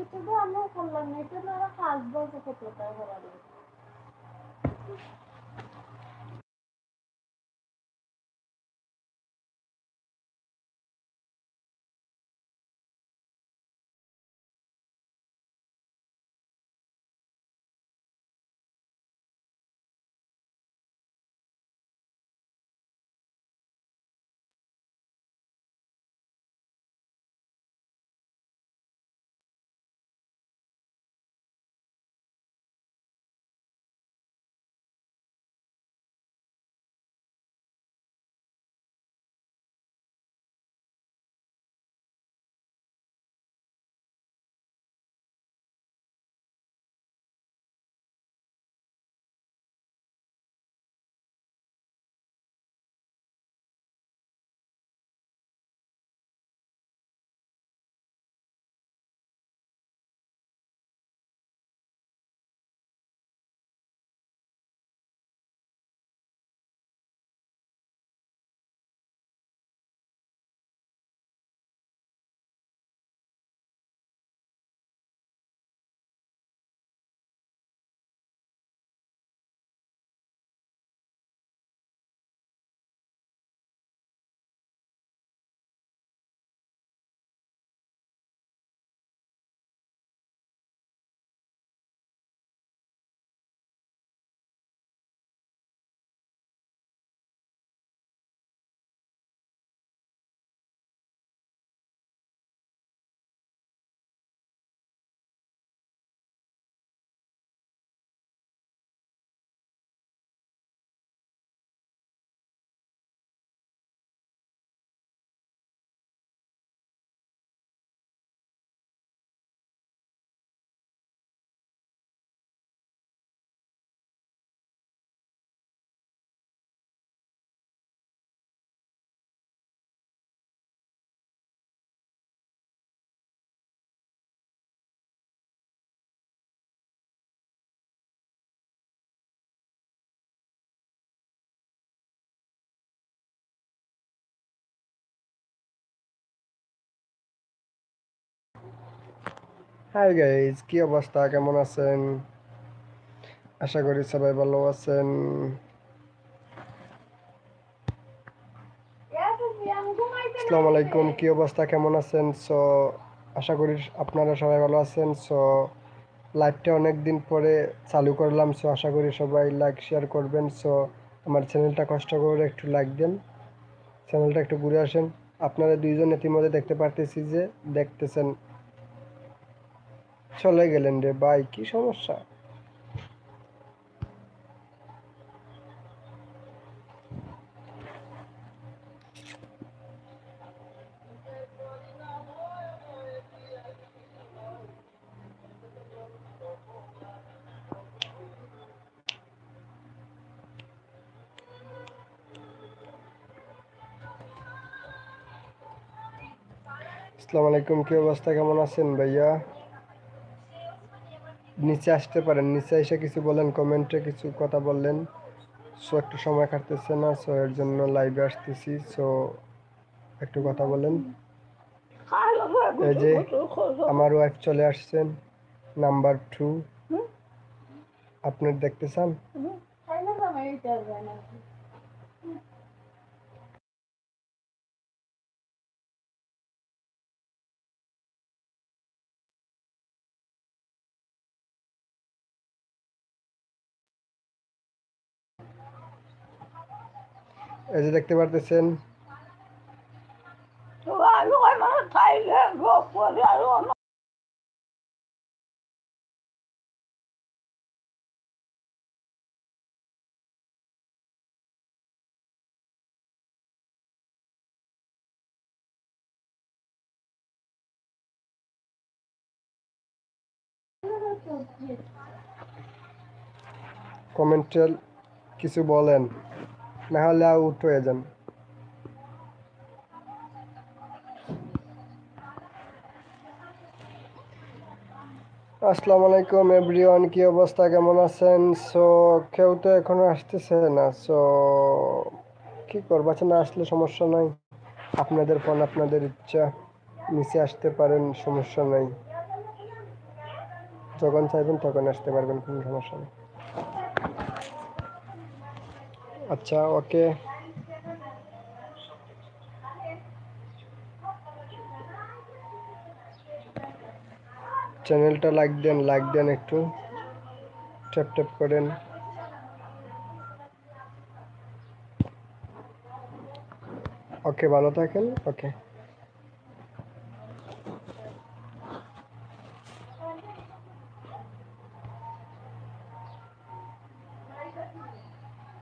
ইউটিউবে আমিও করলাম না এটা ওরা কাজ বলতে কত টাকা হাই গাইজ কি অবস্থা? কেমন আছেন? আশা করি সবাই ভালো আছেন। আসসালামু আলাইকুম, কি অবস্থা? কেমন আছেন? সো আশা করি আপনারা সবাই ভালো আছেন। সো লাইভটা অনেক দিন পরে চালু করলাম। সো আশা করি সবাই লাইক শেয়ার করবেন। সো আমার চ্যানেলটা কষ্ট করে একটু লাইক দেন। চ্যানেলটা একটু ঘুরে আসেন। আপনারা দুইজন ইতিমধ্যে দেখতে পারতেছি যে, দেখতেছেন চলে গেলেন রে ভাই কি সমস্যা? আসসালামু আলাইকুম কি অবস্থা? কেমন আছেন ভাইয়া? নিচে আসতে পারেন। নিচে এসে কিছু বলেন কমেন্টে কিছু কথা বললেন। সো একটু সময় কাটতেছে না সো এর জন্য লাইভে আসতেছি। সো একটু কথা বলেন। এই যে আমার ওয়াইফ চলে আসছেন নাম্বার টু আপনি দেখতে চান? এই যে দেখতে পারতেছেন। কমেন্টে কিছু বলেন। না হলে আউট হয়ে যান। আসসালামু আলাইকুম এভরিওয়ান, কি অবস্থা? কেমন আছেন? সো কেউ তো এখনও আসতেছে না। সো কি করব? আচ্ছা না আসলে সমস্যা নাই। আপনাদের ফোন, আপনাদের ইচ্ছা। নিচে আসতে পারেন, সমস্যা নাই। যখন চাইবেন তখন আসতে পারবেন, কোনো সমস্যা নেই। আচ্ছা ওকে। চ্যানেলটা লাইক দেন লাইক দেন একটু। ট্যাপ ট্যাপ করেন। ওকে, ভালো থাকেন। ওকে।